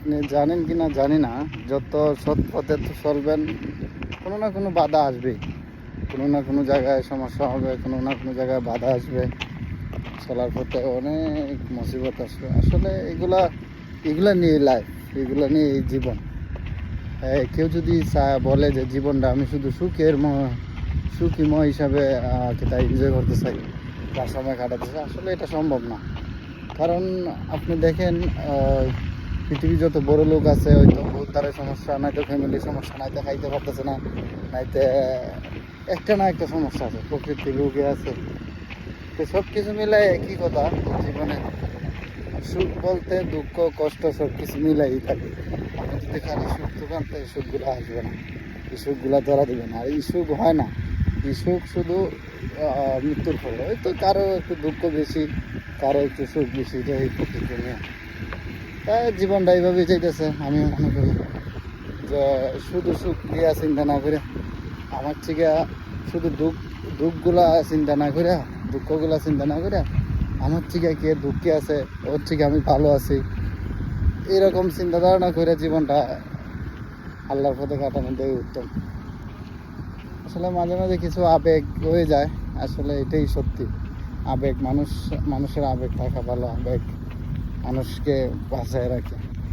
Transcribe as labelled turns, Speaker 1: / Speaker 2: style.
Speaker 1: আপনি জানেন কি না জানি না। যত সৎ পথে চলবেন, কোনো না কোনো বাধা আসবেই। কোনো না কোনো জায়গায় সমস্যা হবে, কোনো না কোনো জায়গায় বাধা আসবে। চলার পথে অনেক মুসিবত আসবে। আসলে এগুলা এগুলা নিয়ে লাইফ এগুলা নিয়ে এই জীবন। কেউ যদি বলে যে জীবনটা আমি শুধু সুখের ম- সুখীময় হিসাবে তাই এনজয় করতে চাই, তার সময় কাটাতে চাই, আসলে এটা সম্ভব না। কারণ আপনি দেখেন পৃথিবী যত বড় লোক আছে, হয়তো উদ্ধারের সমস্যা নয়তো ফ্যামিলির সমস্যা, নাইতে খাইতে পারতেছে না, নাইতে একটা না একটা সমস্যা আছে, প্রকৃতির রোগে আছে। তো সব কিছু মিলাই একই কথা? জীবনে সুখ বলতে দুঃখ, কষ্ট সব কিছু মিলাই থাকে। আপনি যদি খালি সুখ দোকান তো এই সুখগুলো আসবে না। এই সুখগুলো ধরা দেবে না। আর এই সুখ হয় না। এই সুখ শুধু মৃত্যুর ফলে। তো কারও একটু দুঃখ বেশি, কারও একটু সুখ বেশি এটা এই প্রকৃতি নিয়ে তাই জীবনটা এইভাবেই চাইতেছে আমি মনে করি। যে শুধু সুখ দিয়া চিন্তা না করে আমার থেকে শুধু দুঃখ, দুঃখগুলা চিন্তা না করে দুঃখগুলা চিন্তা না করে আমার থেকে কে দুঃখে আছে, ওর থেকে আমি ভালো আছি। এরকম চিন্তা ধারণা করে জীবনটা আল্লাহর পথে কাটানোটাই উত্তম। আসলে মাঝে মাঝে কিছু আবেগ হয়ে যায়, আসলে এটাই সত্যি। আবেগ, মানুষ, মানুষের আবেগ থাকা ভালো আবেগ। মানুষকে বাঁচায় রাখে।